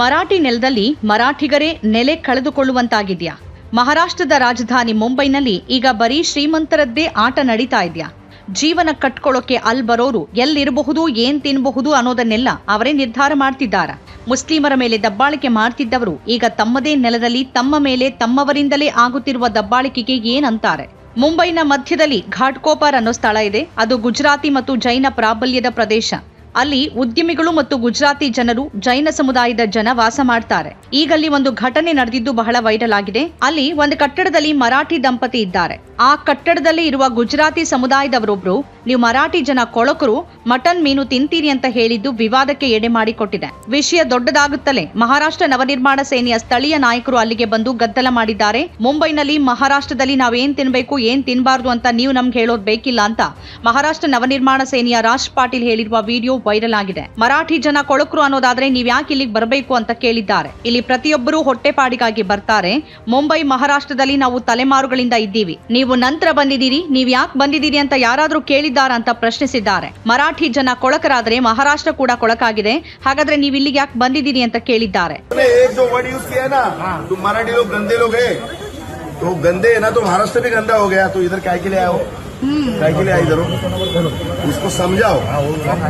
ಮರಾಠಿ ನೆಲದಲ್ಲಿ ಮರಾಠಿಗರೇ ನೆಲೆ ಕಳೆದುಕೊಳ್ಳುವಂತಾಗಿದೆಯಾ? ಮಹಾರಾಷ್ಟ್ರದ ರಾಜಧಾನಿ ಮುಂಬೈನಲ್ಲಿ ಈಗ ಬರೀ ಶ್ರೀಮಂತರದ್ದೇ ಆಟ ನಡೀತಾ ಇದೆಯಾ? ಜೀವನ ಕಟ್ಕೊಳ್ಳೋಕೆ ಅಲ್ ಬರೋರು ಎಲ್ಲಿರಬಹುದು, ಏನ್ ತಿನ್ನಬಹುದು ಅನ್ನೋದನ್ನೆಲ್ಲ ಅವರೇ ನಿರ್ಧಾರ ಮಾಡ್ತಿದ್ದಾರ? ಮುಸ್ಲಿಮರ ಮೇಲೆ ದಬ್ಬಾಳಿಕೆ ಮಾಡ್ತಿದ್ದವರು ಈಗ ತಮ್ಮದೇ ನೆಲದಲ್ಲಿ ತಮ್ಮ ಮೇಲೆ ತಮ್ಮವರಿಂದಲೇ ಆಗುತ್ತಿರುವ ದಬ್ಬಾಳಿಕೆಗೆ ಏನಂತಾರೆ? ಮುಂಬೈನ ಮಧ್ಯದಲ್ಲಿ ಘಾಟ್ಕೋಪರ್ ಅನ್ನೋ ಸ್ಥಳ ಇದೆ. ಅದು ಗುಜರಾತಿ ಮತ್ತು ಜೈನ ಪ್ರಾಬಲ್ಯದ ಪ್ರದೇಶ. ಅಲ್ಲಿ ಉದ್ಯಮಿಗಳು ಮತ್ತು ಗುಜರಾತಿ ಜನರು ಜೈನ ಸಮುದಾಯದ ಜನ ವಾಸ ಮಾಡ್ತಾರೆ. ಈಗಲ್ಲಿ ಒಂದು ಘಟನೆ ನಡೆದಿದ್ದು ಬಹಳ ವೈರಲ್ ಆಗಿದೆ. ಅಲ್ಲಿ ಒಂದು ಕಟ್ಟಡದಲ್ಲಿ ಮರಾಠಿ ದಂಪತಿ ಇದ್ದಾರೆ. ಆ ಕಟ್ಟಡದಲ್ಲಿ ಇರುವ ಗುಜರಾತಿ ಸಮುದಾಯದವರೊಬ್ರು, ನೀವು ಮರಾಠಿ ಜನ ಕೊಳಕರು, ಮಟನ್ ಮೀನು ತಿಂತೀರಿ ಅಂತ ಹೇಳಿದ್ದು ವಿವಾದಕ್ಕೆ ಎಡೆ ಮಾಡಿಕೊಟ್ಟಿದೆ. ವಿಷಯ ದೊಡ್ಡದಾಗುತ್ತಲೇ ಮಹಾರಾಷ್ಟ್ರ ನವನಿರ್ಮಾಣ ಸೇನೆಯ ಸ್ಥಳೀಯ ನಾಯಕರು ಅಲ್ಲಿಗೆ ಬಂದು ಗದ್ದಲ ಮಾಡಿದ್ದಾರೆ. ಮುಂಬೈನಲ್ಲಿ ಮಹಾರಾಷ್ಟ್ರದಲ್ಲಿ ನಾವೇನ್ ತಿನ್ಬೇಕು, ಏನ್ ತಿನ್ಬಾರ್ದು ಅಂತ ನೀವು ನಮ್ಗೆ ಹೇಳೋದ್ ಬೇಕಿಲ್ಲ ಅಂತ ಮಹಾರಾಷ್ಟ್ರ ನವನಿರ್ಮಾಣ ಸೇನೆಯ ರಾಜ್ ಪಾಟೀಲ್ ಹೇಳಿರುವ ವಿಡಿಯೋ ವೈರಲ್ ಆಗಿದೆ. ಮರಾಠಿ ಜನ ಕೊಳಕರು ಅನ್ನೋದಾದ್ರೆ ನೀವ್ ಯಾಕೆ ಇಲ್ಲಿಗೆ ಬರಬೇಕು ಅಂತ ಕೇಳಿದ್ದಾರೆ. ಇಲ್ಲಿ ಪ್ರತಿಯೊಬ್ಬರು ಹೊಟ್ಟೆಪಾಡಿಗಾಗಿ ಬರ್ತಾರೆ. ಮುಂಬೈ, ಮಹಾರಾಷ್ಟ್ರದಲ್ಲಿ ನಾವು ತಲೆಮಾರುಗಳಿಂದ ಇದ್ದೀವಿ. ನೀವು ನೀವು ನಂತರ ಬಂದಿದ್ದೀರಿ ನೀವ್ ಯಾಕೆ ಬಂದಿದ್ದೀರಿ ಅಂತ ಯಾರಾದರೂ ಕೇಳಿದ್ದಾರಾ ಅಂತ ಪ್ರಶ್ನಿಸಿದ್ದಾರೆ. ಮರಾಠಿ ಜನ ಕೊಳಕರಾದರೆ ಮಹಾರಾಷ್ಟ್ರ ಕೂಡ ಕೊಳಕಾಗಿದೆ ಹಾಗಾದ್ರೆ ನೀವು ಇಲ್ಲಿಗೆ ಯಾಕೆ ಬಂದಿದ್ದೀರಿ ಅಂತ ಕೇಳಿದ್ದಾರೆ. ಮರಾಠಿ ಗಂಧೆ ಗಂಧೆ वर्ड यूज किया ना तुम मराठी लोग गंदे लोग हैं तो गंदे है ना तो महाराष्ट्र भी गंदा हो गया तो इधर काय के लिए आए हो काय के लिए आए इधर हो उसको समझाओ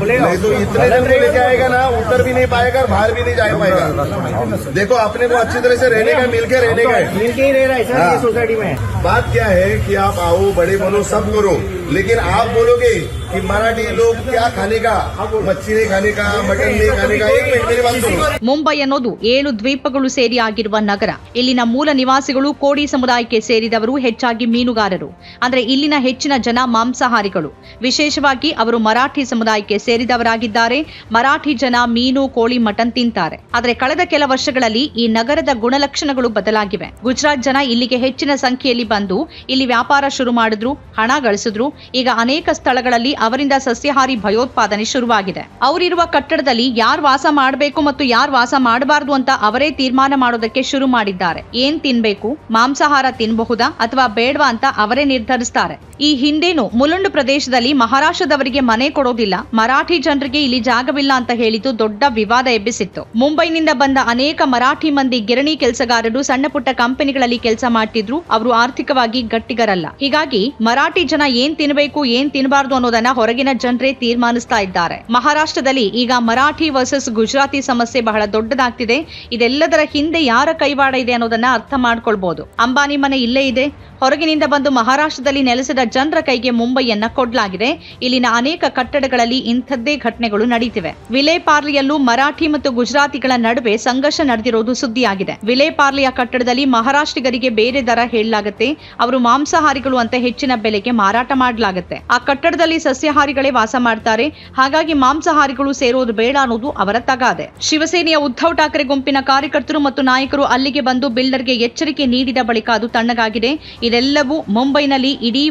नहीं तो इतने जन को लेके आएगा ना उत्तर भी नहीं पाएगा और बाहर भी नहीं जा पाएगा देखो अपने को अच्छी तरह से रहने का मिलके रहने का है मिलके ही रह रहा है सर हाँ। ये सोसाइटी में बात क्या है कि आप आओ बड़े बनो सब करो लेकिन आप बोलोगे कि मराठी लोग क्या खाने का मच्छी नहीं खाने का मटन नहीं खाने का एक मिनट मेरी बात सुनो ಮುಂಬೈ ಅನ್ನೋದು ಏಳು ದ್ವೀಪಗಳು ಸೇರಿ ಆಗಿರುವ ನಗರ ಇಲ್ಲಿನ ಮೂಲ ನಿವಾಸಿಗಳು ಕೋಡಿ ಸಮುದಾಯಕ್ಕೆ ಸೇರಿದವರು ಹೆಚ್ಚಾಗಿ ಮೀನುಗಾರರು ಅಂದ್ರೆ ಇಲ್ಲಿನ ಹೆಚ್ಚಿನ ಜನ ಮಾಂಸಾಹಾರಿಗಳು. ವಿಶೇಷವಾಗಿ ಅವರು ಮರಾಠಿ ಸಮುದಾಯಕ್ಕೆ ಸೇರಿದವರಾಗಿದ್ದಾರೆ. ಮರಾಠಿ ಜನ ಮೀನು, ಕೋಳಿ, ಮಟನ್ ತಿಂತಾರೆ. ಆದರೆ ಕಳೆದ ಕೆಲ ವರ್ಷಗಳಲ್ಲಿ ಈ ನಗರದ ಗುಣಲಕ್ಷಣಗಳು ಬದಲಾಗಿವೆ. ಗುಜರಾತ್ ಜನ ಇಲ್ಲಿಗೆ ಹೆಚ್ಚಿನ ಸಂಖ್ಯೆಯಲ್ಲಿ ಬಂದು ಇಲ್ಲಿ ವ್ಯಾಪಾರ ಶುರು ಮಾಡಿದ್ರು, ಹಣ ಗಳಿಸಿದ್ರು. ಈಗ ಅನೇಕ ಸ್ಥಳಗಳಲ್ಲಿ ಅವರಿಂದ ಸಸ್ಯಾಹಾರಿ ಭಯೋತ್ಪಾದನೆ ಶುರುವಾಗಿದೆ. ಅವರಿರುವ ಕಟ್ಟಡದಲ್ಲಿ ಯಾರು ವಾಸ ಮಾಡಬೇಕು ಮತ್ತು ಯಾರು ವಾಸ ಮಾಡಬಾರದು ಅಂತ ಅವರೇ ತೀರ್ಮಾನ ಮಾಡೋದಕ್ಕೆ ಶುರು ಮಾಡಿದ್ದಾರೆ. ಏನ್ ತಿನ್ಬೇಕು? ಮಾಂಸಾಹಾರ ತಿನ್ನಬಹುದಾ ಅಥವಾ ಬೇಡವಾ ಅಂತ ಅವರೇ ನಿರ್ಧರಿಸ್ತಾರೆ. ಈ ಹಿಂದೇನು ಮುಲುಂಡು ಪ್ರದೇಶದಲ್ಲಿ ಮಹಾರಾಷ್ಟ್ರದವರಿಗೆ ಮನೆ ಕೊಡೋದಿಲ್ಲ. ಮರಾಠಿ ಜನರಿಗೆ ಇಲ್ಲಿ ಜಾಗವಿಲ್ಲ ಅಂತ ಹೇಳಿದ್ದು ದೊಡ್ಡ ವಿವಾದ ಎಬ್ಬಿಸಿತ್ತು. ಮುಂಬೈನಿಂದ ಬಂದ ಅನೇಕ ಮರಾಠಿ ಮಂದಿ ಗಿರಣಿ ಕೆಲಸಗಾರರು ಸಣ್ಣ ಪುಟ್ಟ ಕಂಪನಿಗಳಲ್ಲಿ ಕೆಲಸ ಮಾಡ್ತಿದ್ರು. ಅವರು ಆರ್ಥಿಕವಾಗಿ ಗಟ್ಟಿಗರಲ್ಲ. ಹೀಗಾಗಿ ಮರಾಠಿ ಜನ ಏನ್ ತಿನ್ಬೇಕು, ಏನ್ ತಿನ್ನಬಾರ್ದು ಅನ್ನೋದನ್ನ ಹೊರಗಿನ ಜನರೇ ತೀರ್ಮಾನಿಸ್ತಾ ಇದ್ದಾರೆ. ಮಹಾರಾಷ್ಟ್ರದಲ್ಲಿ ಈಗ ಮರಾಠಿ ವರ್ಸಸ್ ಗುಜರಾತಿ ಸಮಸ್ಯೆ ಬಹಳ ದೊಡ್ಡದಾಗ್ತಿದೆ. ಇದೆಲ್ಲದರ ಹಿಂದೆ ಯಾರ ಕೈವಾಡ ಇದೆ ಅನ್ನೋದನ್ನ ಅರ್ಥ ಮಾಡ್ಕೊಳ್ಬಹುದು ಅಂಬಾನಿ ಮನೆ ಇಲ್ಲೇ ಇದೆ. ಹೊರಗಿನಿಂದ ಬಂದು ಮಹಾರಾಷ್ಟ್ರದಲ್ಲಿ ನೆಲೆಸಿದ ಜನರ ಕೈಗೆ ಮುಂಬೈಯನ್ನ ಕೊಡಲಾಗಿದೆ. ಇಲ್ಲಿನ ಅನೇಕ ಕಟ್ಟಡಗಳಲ್ಲಿ ಇಂಥದ್ದೇ ಘಟನೆಗಳು ನಡೀತಿವೆ. ವಿಲೇಪಾರ್ಲಿಯಲ್ಲೂ ಮರಾಠಿ ಮತ್ತು ಗುಜರಾತಿಗಳ ನಡುವೆ ಸಂಘರ್ಷ ನಡೆದಿರೋದು ಸುದ್ದಿಯಾಗಿದೆ. ವಿಲೇಪಾರ್ಲಿಯ ಕಟ್ಟಡದಲ್ಲಿ ಮಹಾರಾಷ್ಟ್ರಿಗರಿಗೆ ಬೇರೆ ದರ ಹೇಳಲಾಗುತ್ತೆ. ಅವರು ಮಾಂಸಾಹಾರಿಗಳು ಅಂತ ಹೆಚ್ಚಿನ ಬೆಲೆಗೆ ಮಾರಾಟ ಮಾಡಲಾಗುತ್ತೆ. ಆ ಕಟ್ಟಡದಲ್ಲಿ ಸಸ್ಯಾಹಾರಿಗಳೇ ವಾಸ ಮಾಡ್ತಾರೆ. ಹಾಗಾಗಿ ಮಾಂಸಾಹಾರಿಗಳು ಸೇರೋದು ಬೇಡ ಅನ್ನೋದು ಅವರ ತಗಾದೆ. ಶಿವಸೇನೆಯ ಉದ್ಧವ್ ಠಾಕ್ರೆ ಗುಂಪಿನ ಕಾರ್ಯಕರ್ತರು ಮತ್ತು ನಾಯಕರು ಅಲ್ಲಿಗೆ ಬಂದು ಬಿಲ್ಡರ್ಗೆ ಎಚ್ಚರಿಕೆ ನೀಡಿದ ಬಳಿಕ ಅದು ತಣ್ಣಗಾಗಿದೆ. ಇದೆಲ್ಲವೂ ಮುಂಬೈನಲ್ಲಿ ಇಡೀ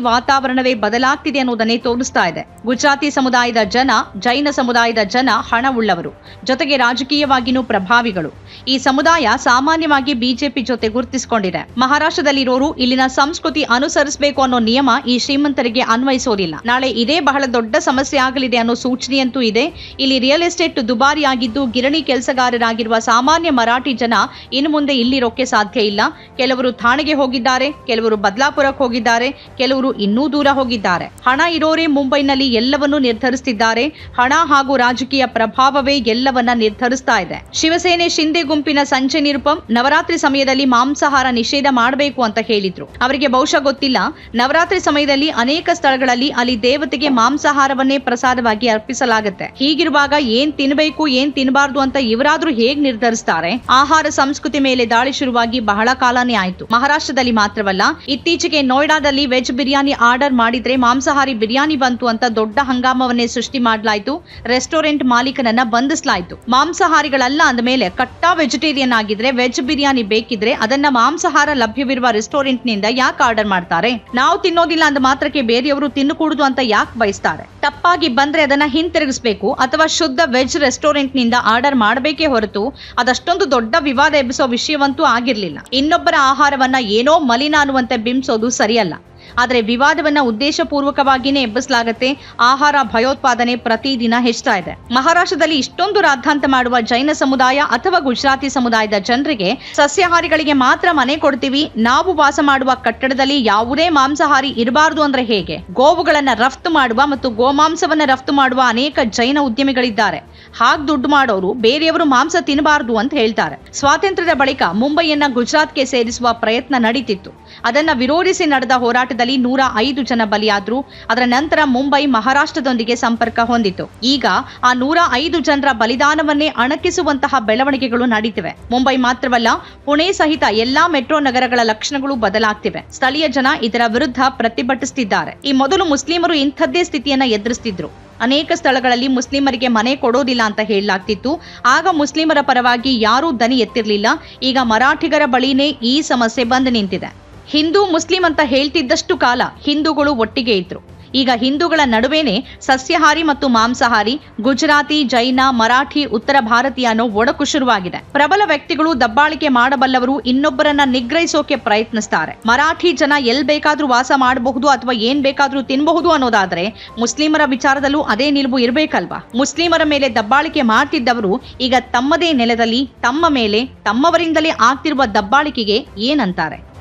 ವಾತಾವರಣವೇ ಬದಲಾಗ್ತಿದೆ ಅನ್ನೋದನ್ನೇ ತೋರಿಸ್ತಾ ಇದೆ. ಗುಜರಾತಿ ಸಮುದಾಯದ ಜನ, ಜೈನ ಸಮುದಾಯದ ಜನ ಹಣವುಳ್ಳವರು, ಜೊತೆಗೆ ರಾಜಕೀಯವಾಗಿನೂ ಪ್ರಭಾವಿಗಳು. ಈ ಸಮುದಾಯ ಸಾಮಾನ್ಯವಾಗಿ ಬಿಜೆಪಿ ಜೊತೆ ಗುರುತಿಸಿಕೊಂಡಿದೆ. ಮಹಾರಾಷ್ಟ್ರದಲ್ಲಿರೋರು ಇಲ್ಲಿನ ಸಂಸ್ಕೃತಿ ಅನುಸರಿಸಬೇಕು ಅನ್ನೋ ನಿಯಮ ಈ ಶ್ರೀಮಂತರಿಗೆ ಅನ್ವಯಿಸೋದಿಲ್ಲ. ನಾಳೆ ಇದೇ ಬಹಳ ದೊಡ್ಡ ಸಮಸ್ಯೆ ಆಗಲಿದೆ ಅನ್ನೋ ಸೂಚನೆಯಂತೂ ಇದೆ. ಇಲ್ಲಿ ರಿಯಲ್ ಎಸ್ಟೇಟ್ ದುಬಾರಿಯಾಗಿದ್ದು ಗಿರಣಿ ಕೆಲಸಗಾರರಾಗಿರುವ ಸಾಮಾನ್ಯ ಮರಾಠಿ ಜನ ಇನ್ನು ಮುಂದೆ ಇಲ್ಲಿರೋಕೆ ಸಾಧ್ಯ ಇಲ್ಲ. ಕೆಲವರು ಥಾಣೆಗೆ ಹೋಗಿದ್ದಾರೆ, ಕೆಲವರು ಬದಲಾಪುರಕ್ಕೆ ಹೋಗಿದ್ದಾರೆ, ಕೆಲವರು ಇನ್ನೂ ದೂರ ಹೋಗಿದ್ದಾರೆ. ಹಣ ಇರೋರೇ ಮುಂಬೈನಲ್ಲಿ ಎಲ್ಲವನ್ನೂ ನಿರ್ಧರಿಸುತ್ತಿದ್ದಾರೆ ಹಣ ಹಾಗೂ ರಾಜಕೀಯ ಪ್ರಭಾವವೇ ಎಲ್ಲವನ್ನ ನಿರ್ಧರಿಸ್ತಾ ಇದೆ. ಶಿವಸೇನೆ ಶಿಂದೆ ಗುಂಪಿನ ಸಂಜೆ ನಿರುಪಂ ನವರಾತ್ರಿ ಸಮಯದಲ್ಲಿ ಮಾಂಸಾಹಾರ ನಿಷೇಧ ಮಾಡಬೇಕು ಅಂತ ಹೇಳಿದ್ರು. ಅವರಿಗೆ ಬಹುಶಃ ಗೊತ್ತಿಲ್ಲ. ನವರಾತ್ರಿ ಸಮಯದಲ್ಲಿ ಅನೇಕ ಸ್ಥಳಗಳಲ್ಲಿ ಅಲ್ಲಿ ದೇವತೆಗೆ ಮಾಂಸಾಹಾರವನ್ನೇ ಪ್ರಸಾದವಾಗಿ ಅರ್ಪಿಸಲಾಗುತ್ತೆ. ಹೀಗಿರುವಾಗ ಏನ್ ತಿನ್ಬೇಕು, ಏನ್ ತಿನ್ನಬಾರ್ದು ಅಂತ ಇವರಾದ್ರೂ ಹೇಗ್ ನಿರ್ಧರಿಸ್ತಾರೆ? ಆಹಾರ ಸಂಸ್ಕೃತಿ ಮೇಲೆ ದಾಳಿ ಶುರುವಾಗಿ ಬಹಳ ಕಾಲನೇ ಆಯ್ತು. ಮಹಾರಾಷ್ಟ್ರದಲ್ಲಿ ಮಾತ್ರವಲ್ಲ, ಇತ್ತೀಚೆಗೆ ನೋಯ್ಡಾದಲ್ಲಿ ವೆಜ್ ಬಿರಿಯಾನಿ ಆರ್ಡರ್ ಮಾಡಿದ್ರೆ ಮಾಂಸಾಹಾರಿ ಬಿರಿಯಾನಿ ಬಂತು ಅಂತ ದೊಡ್ಡ ಹಂಗಾಮವನ್ನೇ ಸೃಷ್ಟಿ ಮಾಡಲಾಯಿತು. ರೆಸ್ಟೋರೆಂಟ್ ಮಾಲೀಕನನ್ನ ಬಂಧಿಸಲಾಯಿತು. ಮಾಂಸಾಹಾರಿಗಳಲ್ಲ ಅಂದ ಮೇಲೆ ಕಟ್ಟಾ ವೆಜಿಟೇರಿಯನ್ ಆಗಿದ್ರೆ ವೆಜ್ ಬಿರಿಯಾನಿ ಬೇಕಿದ್ರೆ ಅದನ್ನ ಮಾಂಸಾಹಾರ ಲಭ್ಯವಿರುವ ರೆಸ್ಟೋರೆಂಟ್ನಿಂದ ಯಾಕೆ ಆರ್ಡರ್ ಮಾಡ್ತಾರೆ? ನಾವು ತಿನ್ನೋದಿಲ್ಲ ಅಂದ ಮಾತ್ರಕ್ಕೆ ಬೇರೆಯವರು ತಿನ್ನಕೂಡುದು ಅಂತ ಯಾಕೆ ಬಯಸ್ತಾರೆ? ತಪ್ಪಾಗಿ ಬಂದ್ರೆ ಅದನ್ನ ಹಿಂತಿರುಗಿಸಬೇಕು ಅಥವಾ ಶುದ್ಧ ವೆಜ್ ರೆಸ್ಟೋರೆಂಟ್ನಿಂದ ಆರ್ಡರ್ ಮಾಡಬೇಕೇ ಹೊರತು ಅದಷ್ಟೊಂದು ದೊಡ್ಡ ವಿವಾದ ಎಬ್ಬಿಸೋ ವಿಷಯವಂತೂ ಆಗಿರ್ಲಿಲ್ಲ. ಇನ್ನೊಬ್ಬರ ಆಹಾರವನ್ನ ಏನೋ ಮಲಿನ ಅನ್ನುವಂತೆ ಬಿಂಬಿಸೋದು ಸರಿಯಲ್ಲ. ಆದರೆ ವಿವಾದವನ್ನ ಉದ್ದೇಶಪೂರ್ವಕವಾಗಿಯೇ ಎಬ್ಬಿಸಲಾಗುತ್ತೆ. ಆಹಾರ, ಭಯೋತ್ಪಾದನೆ ಪ್ರತಿದಿನ ಹೆಚ್ಚುತ್ತಾ ಇದೆ. ಮಹಾರಾಷ್ಟ್ರದಲ್ಲಿ ಇಷ್ಟೊಂದು ರಾದ್ಧಾಂತ ಮಾಡುವ ಜೈನ ಸಮುದಾಯ ಅಥವಾ ಗುಜರಾತಿ ಸಮುದಾಯದ ಜನರಿಗೆ ಸಸ್ಯಾಹಾರಿಗಳಿಗೆ ಮಾತ್ರ ಮನೆ ಕೊಡ್ತೀವಿ. ನಾವು ವಾಸ ಮಾಡುವ ಕಟ್ಟಡದಲ್ಲಿ ಯಾವುದೇ ಮಾಂಸಾಹಾರಿ ಇರಬಾರದು ಅಂದ್ರೆ ಹೇಗೆ? ಗೋವುಗಳನ್ನ ರಫ್ತು ಮಾಡುವ ಮತ್ತು ಗೋಮಾಂಸವನ್ನ ರಫ್ತು ಮಾಡುವ ಅನೇಕ ಜೈನ ಉದ್ಯಮಿಗಳಿದ್ದಾರೆ. ಹಾಗ್ ದುಡ್ಡು ಮಾಡೋರು ಬೇರೆಯವರು ಮಾಂಸ ತಿನ್ನಬಾರದು ಅಂತ ಹೇಳ್ತಾರೆ. ಸ್ವಾತಂತ್ರ್ಯದ ಬಳಿಕ ಮುಂಬೈಯನ್ನ ಗುಜರಾತ್ಗೆ ಸೇರಿಸುವ ಪ್ರಯತ್ನ ನಡೀತಿತ್ತು. ಅದನ್ನ ವಿರೋಧಿಸಿ ನಡೆದ ಹೋರಾಟದಲ್ಲಿ ನೂರ ಐದು ಜನ ಬಲಿಯಾದ್ರು. ಅದರ ನಂತರ ಮುಂಬೈ ಮಹಾರಾಷ್ಟ್ರದೊಂದಿಗೆ ಸಂಪರ್ಕ ಹೊಂದಿತ್ತು ಈಗ ಆ ನೂರ ಐದು ಜನರ ಬಲಿದಾನವನ್ನೇ ಅಣಕಿಸುವಂತಹ ಬೆಳವಣಿಗೆಗಳು ನಡೀತಿವೆ. ಮುಂಬೈ ಮಾತ್ರವಲ್ಲ, ಪುಣೆ ಸಹಿತ ಎಲ್ಲಾ ಮೆಟ್ರೋ ನಗರಗಳ ಲಕ್ಷಣಗಳು ಬದಲಾಗ್ತಿವೆ. ಸ್ಥಳೀಯ ಜನ ಇದರ ವಿರುದ್ಧ ಪ್ರತಿಭಟಿಸುತ್ತಿದ್ದಾರೆ. ಈ ಮೊದಲು ಮುಸ್ಲಿಮರು ಇಂಥದ್ದೇ ಸ್ಥಿತಿಯನ್ನ ಎದುರಿಸ್ತಿದ್ರು. ಅನೇಕ ಸ್ಥಳಗಳಲ್ಲಿ ಮುಸ್ಲಿಮರಿಗೆ ಮನೆ ಕೊಡೋದಿಲ್ಲ ಅಂತ ಹೇಳಲಾಗ್ತಿತ್ತು. ಆಗ ಮುಸ್ಲಿಮರ ಪರವಾಗಿ ಯಾರೂ ದನಿ ಎತ್ತಿರಲಿಲ್ಲ. ಈಗ ಮರಾಠಿಗರ ಬಳಿನೇ ಈ ಸಮಸ್ಯೆ ಬಂದು ನಿಂತಿದೆ. ಹಿಂದೂ ಮುಸ್ಲಿಂ ಅಂತ ಹೇಳ್ತಿದ್ದಷ್ಟು ಕಾಲ ಹಿಂದೂಗಳು ಒಟ್ಟಿಗೆ ಇದ್ರು. ಈಗ ಹಿಂದೂಗಳ ನಡುವೆನೆ ಸಸ್ಯಹಾರಿ ಮತ್ತು ಮಾಂಸಾಹಾರಿ, ಗುಜರಾತಿ, ಜೈನ, ಮರಾಠಿ, ಉತ್ತರ ಭಾರತೀಯ ಅನ್ನೋ ಒಡಕು ಶುರುವಾಗಿದೆ. ಪ್ರಬಲ ವ್ಯಕ್ತಿಗಳು ದಬ್ಬಾಳಿಕೆ ಮಾಡಬಲ್ಲವರು ಇನ್ನೊಬ್ಬರನ್ನ ನಿಗ್ರಹಿಸೋಕೆ ಪ್ರಯತ್ನಿಸ್ತಾರೆ. ಮರಾಠಿ ಜನ ಎಲ್ ಬೇಕಾದ್ರೂ ವಾಸ ಮಾಡಬಹುದು ಅಥವಾ ಏನ್ ಬೇಕಾದ್ರೂ ತಿನ್ನಬಹುದು ಅನ್ನೋದಾದ್ರೆ ಮುಸ್ಲಿಮರ ವಿಚಾರದಲ್ಲೂ ಅದೇ ನಿಲುವು ಇರಬೇಕಲ್ವಾ? ಮುಸ್ಲಿಮರ ಮೇಲೆ ದಬ್ಬಾಳಿಕೆ ಮಾಡ್ತಿದ್ದವರು ಈಗ ತಮ್ಮದೇ ನೆಲದಲ್ಲಿ, ತಮ್ಮ ಮೇಲೆ, ತಮ್ಮವರಿಂದಲೇ ಆಗ್ತಿರುವ ದಬ್ಬಾಳಿಕೆಗೆ ಏನಂತಾರೆ?